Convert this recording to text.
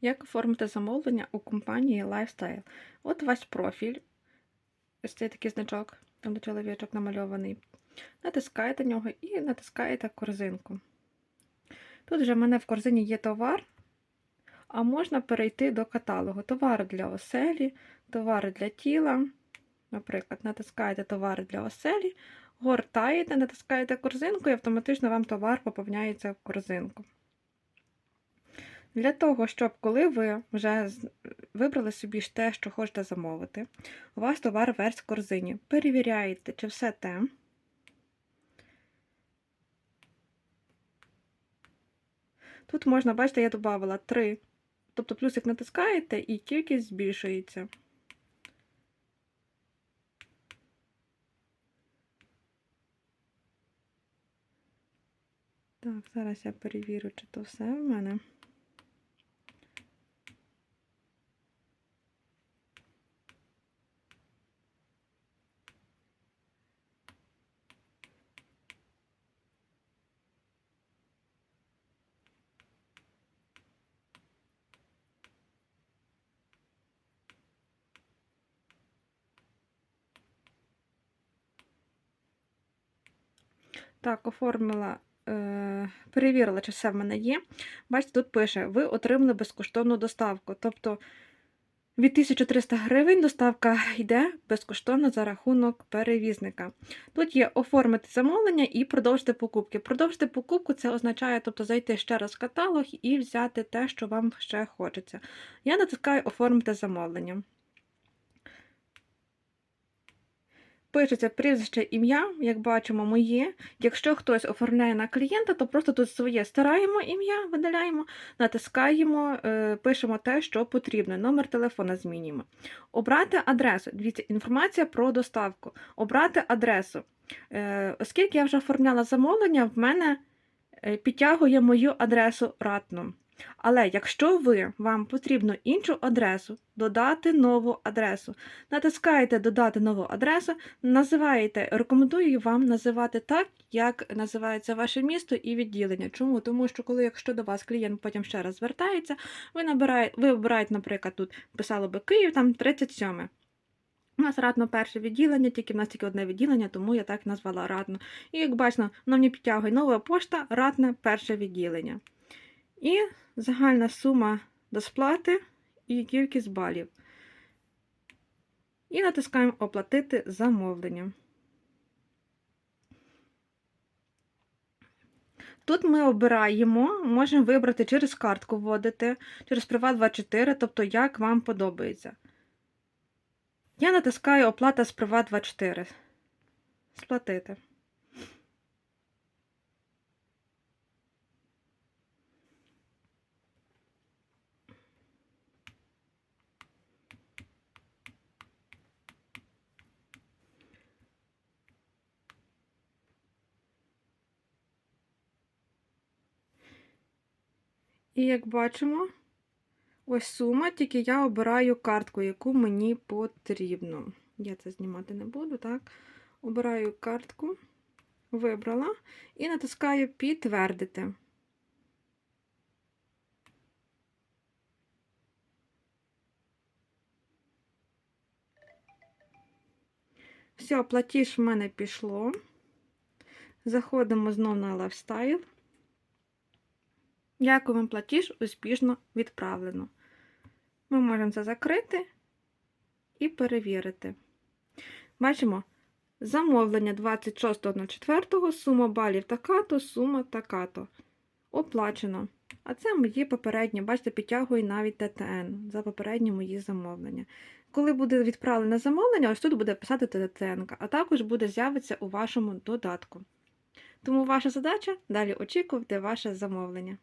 Як оформити замовлення у компанії Lifestyle? От ваш профіль, ось цей такий значок, там де чоловічок намальований. Натискаєте нього і натискаєте корзинку. Тут вже в мене в корзині є товар, а можна перейти до каталогу. Товари для оселі, товари для тіла. Наприклад, натискаєте товари для оселі, гортаєте, натискаєте корзинку і автоматично вам товар поповняється в корзинку. Для того, щоб коли ви вже вибрали собі ж те, що хочете замовити, у вас товар весь в корзині. Перевіряєте, чи все те. Тут можна, бачите, я додавала 3. Тобто плюсик натискаєте і кількість збільшується. Так, зараз я перевірю, чи то все в мене. Так, оформила, е, перевірила, чи все в мене є. Бачите, тут пише: ви отримали безкоштовну доставку. Тобто від 1300 гривень доставка йде безкоштовно за рахунок перевізника. Тут є оформити замовлення і продовжити покупки. Продовжити покупку це означає, тобто зайти ще раз в каталог і взяти те, що вам ще хочеться. Я натискаю оформити замовлення. Пишеться прізвище ім'я, як бачимо, моє. Якщо хтось оформляє на клієнта, то просто тут своє стираємо ім'я, видаляємо, натискаємо, е, пишемо те, що потрібно. Номер телефона змінюємо. Обрати адресу. Дивіться, інформація про доставку. Обрати адресу. Е, Оскільки я вже оформляла замовлення, в мене е, підтягує мою адресу ратну. Але якщо ви вам потрібно іншу адресу, додати нову адресу, натискаєте Додати нову адресу, називаєте, рекомендую вам називати так, як називається ваше місто і відділення. Чому? Тому що коли, якщо до вас клієнт потім ще раз звертається, ви набираєте, ви обираєте, наприклад, тут писало би Київ, там 37. У нас радно перше відділення, тільки в нас тільки одне відділення, тому я так назвала радно. І як бачно, воно мені підтягує нова пошта, радне перше відділення. І загальна сума до сплати і кількість балів. І натискаємо Оплатити замовлення. Тут ми обираємо, можемо вибрати через картку вводити, через Приват24, тобто як вам подобається. Я натискаю Оплата з Приват24. Сплатити. І як бачимо, ось сума, тільки я обираю картку, яку мені потрібно. Я це знімати не буду, так? Обираю картку, вибрала і натискаю підтвердити. Все, платіж в мене пішло. Заходимо знову на лайфстайл. Дякую вам платіж успішно відправлено. Ми можемо це закрити і перевірити. Бачимо, замовлення 26.04, сума балів така-то, сума така-то. Оплачено. А це мої попередні, бачите, підтягує навіть ТТН за попередні мої замовлення. Коли буде відправлене замовлення, ось тут буде писати ТТН, а також буде з'явитися у вашому додатку. Тому ваша задача далі очікувати ваше замовлення.